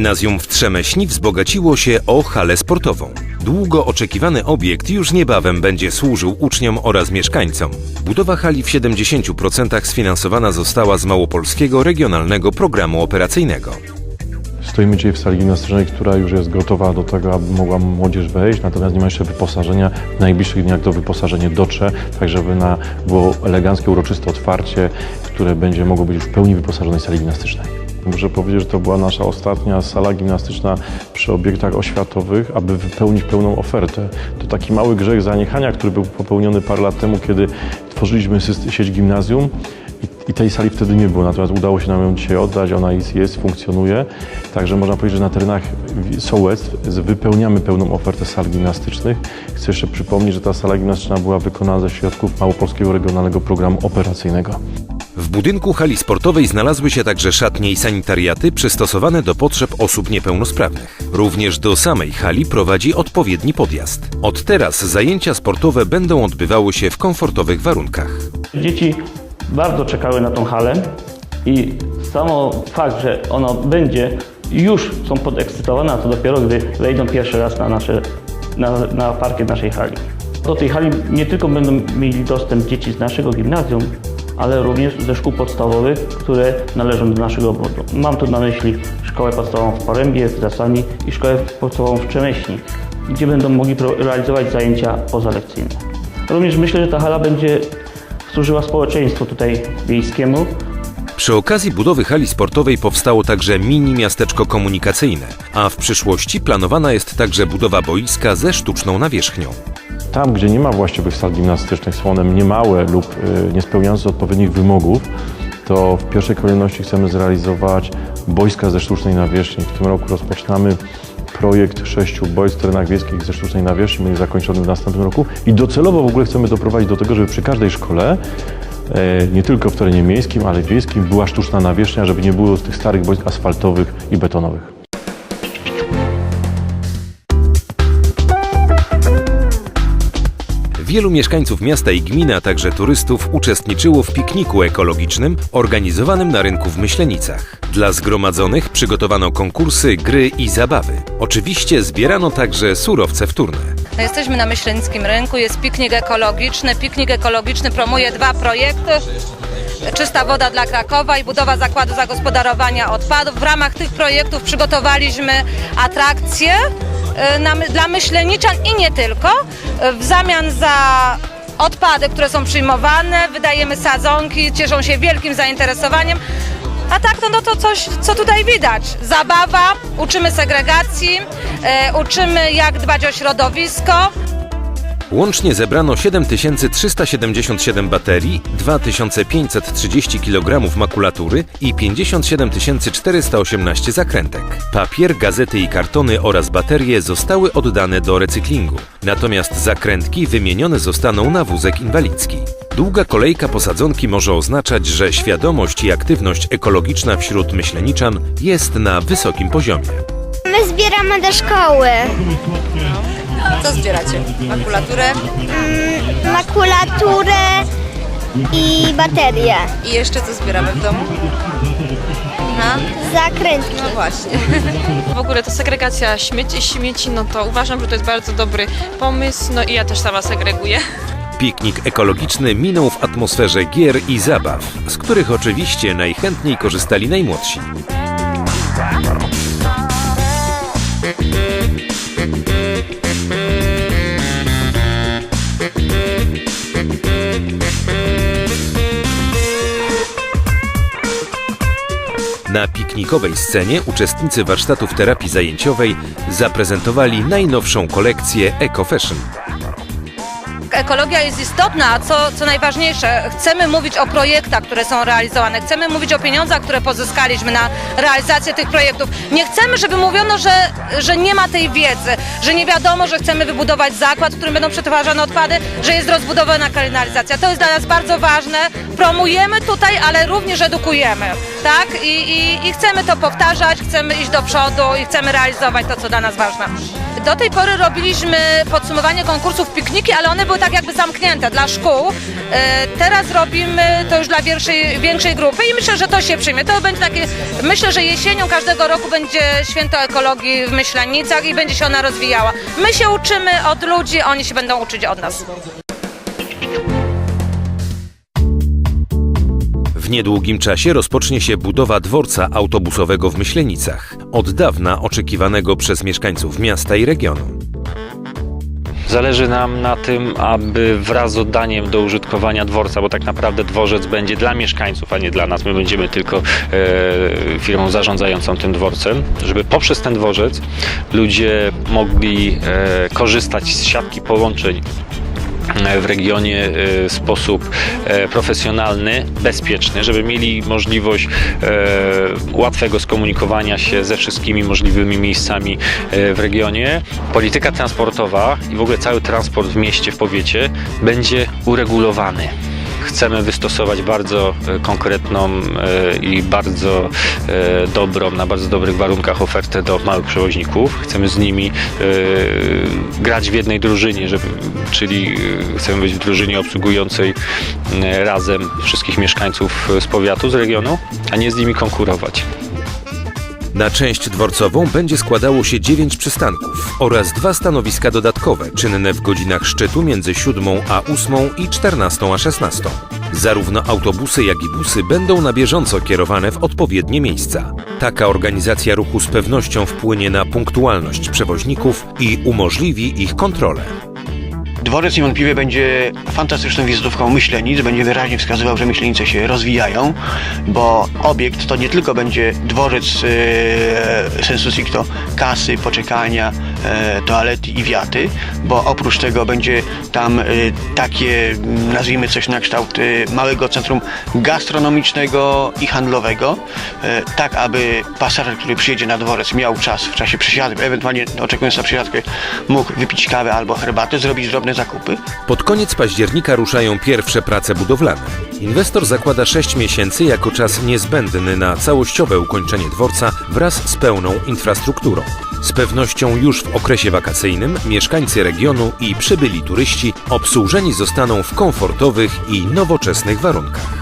Gimnazjum w Trzemeśni wzbogaciło się o halę sportową. Długo oczekiwany obiekt już niebawem będzie służył uczniom oraz mieszkańcom. Budowa hali w 70% sfinansowana została z Małopolskiego Regionalnego Programu Operacyjnego. Stoimy dzisiaj w sali gimnastycznej, która już jest gotowa do tego, aby mogła młodzież wejść, natomiast nie ma jeszcze wyposażenia. W najbliższych dniach to wyposażenie dotrze, tak żeby na, było eleganckie, uroczyste otwarcie, które będzie mogło być w pełni wyposażonej sali gimnastycznej. Muszę powiedzieć, że to była nasza ostatnia sala gimnastyczna przy obiektach oświatowych, aby wypełnić pełną ofertę. To taki mały grzech zaniechania, który był popełniony parę lat temu, kiedy tworzyliśmy sieć gimnazjum i, i tej sali wtedy nie było. Natomiast udało się nam ją dzisiaj oddać, ona jest, jest funkcjonuje. Także można powiedzieć, że na terenach sołectw wypełniamy pełną ofertę sal gimnastycznych. Chcę jeszcze przypomnieć, że ta sala gimnastyczna była wykonana ze środków Małopolskiego Regionalnego Programu Operacyjnego. W budynku hali sportowej znalazły się także szatnie i sanitariaty przystosowane do potrzeb osób niepełnosprawnych. Również do samej hali prowadzi odpowiedni podjazd. Od teraz zajęcia sportowe będą odbywały się w komfortowych warunkach. Dzieci bardzo czekały na tą halę i samo fakt, że ona będzie, już są podekscytowane, a to dopiero gdy wejdą pierwszy raz na, nasze, na, na parkiet naszej hali. Do tej hali nie tylko będą mieli dostęp dzieci z naszego gimnazjum, ale również ze szkół podstawowych, które należą do naszego obwodu. Mam tu na myśli szkołę podstawową w Porębie, w Zasani i szkołę podstawową w Przemyśli, gdzie będą mogli realizować zajęcia pozalekcyjne. Również myślę, że ta hala będzie służyła społeczeństwu tutaj wiejskiemu. Przy okazji budowy hali sportowej powstało także mini miasteczko komunikacyjne, a w przyszłości planowana jest także budowa boiska ze sztuczną nawierzchnią. Tam, gdzie nie ma właściwych sal gimnastycznych, są one niemałe lub y, nie spełniające odpowiednich wymogów, to w pierwszej kolejności chcemy zrealizować boiska ze sztucznej nawierzchni. W tym roku rozpoczynamy projekt sześciu boisk w terenach wiejskich ze sztucznej nawierzchni, będzie zakończony w następnym roku i docelowo w ogóle chcemy doprowadzić do tego, żeby przy każdej szkole e, nie tylko w terenie miejskim, ale wiejskim była sztuczna nawierzchnia, żeby nie było tych starych boisk asfaltowych i betonowych. Wielu mieszkańców miasta i gminy, a także turystów uczestniczyło w pikniku ekologicznym organizowanym na rynku w Myślenicach. Dla zgromadzonych przygotowano konkursy, gry i zabawy. Oczywiście zbierano także surowce wtórne. No jesteśmy na Myślenickim Rynku, jest piknik ekologiczny. Piknik ekologiczny promuje dwa projekty. Czysta woda dla Krakowa i budowa zakładu zagospodarowania odpadów. W ramach tych projektów przygotowaliśmy atrakcje na, my- dla myśleniczan i nie tylko. E, W zamian za odpady, które są przyjmowane, wydajemy sadzonki, cieszą się wielkim zainteresowaniem. A tak, no, no to coś, co tutaj widać. Zabawa, uczymy segregacji, e, uczymy jak dbać o środowisko. Łącznie zebrano 7377 baterii, 2530 kg makulatury i 57 418 zakrętek. Papier, gazety i kartony oraz baterie zostały oddane do recyklingu. Natomiast zakrętki wymienione zostaną na wózek inwalidzki. Długa kolejka posadzonki może oznaczać, że świadomość i aktywność ekologiczna wśród myśleniczan jest na wysokim poziomie. My zbieramy do szkoły Co zbieracie? Makulaturę makulaturę i baterie, i jeszcze co zbieramy w domu? Aha, zakrętki. no właśnie. W ogóle to segregacja śmieci i śmieci, no to uważam, że to jest bardzo dobry pomysł, no i ja też sama segreguję. Piknik ekologiczny minął w atmosferze gier i zabaw, z których oczywiście najchętniej korzystali najmłodsi. Na piknikowej scenie uczestnicy warsztatów terapii zajęciowej zaprezentowali najnowszą kolekcję Eco Fashion. Ekologia jest istotna, a co, co najważniejsze, chcemy mówić o projektach, które są realizowane, chcemy mówić o pieniądzach, które pozyskaliśmy na realizację tych projektów. Nie chcemy, żeby mówiono, że, że nie ma tej wiedzy, że nie wiadomo, że chcemy wybudować zakład, w którym będą przetwarzane odpady, że jest rozbudowana kanalizacja. To jest dla nas bardzo ważne. Promujemy tutaj, ale również edukujemy. tak? I, i, I chcemy to powtarzać, chcemy iść do przodu i chcemy realizować to, co dla nas ważne. Do tej pory robiliśmy podsumowanie konkursów pikniki, ale one były tak jakby zamknięte dla szkół. E, Teraz robimy to już dla większej, większej grupy i myślę, że to się przyjmie. To będzie takie, myślę, że jesienią każdego roku będzie święto ekologii w Myślenicach i będzie się ona rozwijała. My się uczymy od ludzi, oni się będą uczyć od nas. W niedługim czasie rozpocznie się budowa dworca autobusowego w Myślenicach, od dawna oczekiwanego przez mieszkańców miasta i regionu. Zależy nam na tym, aby wraz z oddaniem do użytkowania dworca, bo tak naprawdę dworzec będzie dla mieszkańców, a nie dla nas, my będziemy tylko e, firmą zarządzającą tym dworcem, żeby poprzez ten dworzec ludzie mogli e, korzystać z siatki połączeń w regionie e, w sposób e, profesjonalny, bezpieczny, żeby mieli możliwość e, łatwego skomunikowania się ze wszystkimi możliwymi miejscami e, w regionie. Polityka transportowa i w ogóle cały transport w mieście, w powiecie będzie uregulowany. Chcemy wystosować bardzo e, konkretną e, i bardzo e, dobrą, na bardzo dobrych warunkach ofertę do małych przewoźników. Chcemy z nimi grać w jednej drużynie, żeby, czyli chcemy być w drużynie obsługującej razem wszystkich mieszkańców z powiatu, z regionu, a nie z nimi konkurować. Na część dworcową będzie składało się 9 przystanków oraz dwa stanowiska dodatkowe, czynne w godzinach szczytu między 7 a 8 i 14 a 16. Zarówno autobusy, jak i busy będą na bieżąco kierowane w odpowiednie miejsca. Taka organizacja ruchu z pewnością wpłynie na punktualność przewoźników i umożliwi ich kontrolę. Dworzec niewątpliwie będzie fantastyczną wizytówką Myślenic, będzie wyraźnie wskazywał, że Myślenice się rozwijają, bo obiekt to nie tylko będzie dworzec e, sensu stricto kasy, poczekalnia, e, toalety i wiaty, bo oprócz tego będzie tam e, takie, m, nazwijmy coś na kształt e, małego centrum gastronomicznego i handlowego, tak aby pasażer, który przyjedzie na dworzec miał czas w czasie przesiadek, ewentualnie oczekując na przesiadkę mógł wypić kawę albo herbatę, zrobić drobne zakupy. Pod koniec października ruszają pierwsze prace budowlane. Inwestor zakłada 6 miesięcy jako czas niezbędny na całościowe ukończenie dworca wraz z pełną infrastrukturą. Z pewnością już w okresie wakacyjnym mieszkańcy regionu i przybyli turyści obsłużeni zostaną w komfortowych i nowoczesnych warunkach.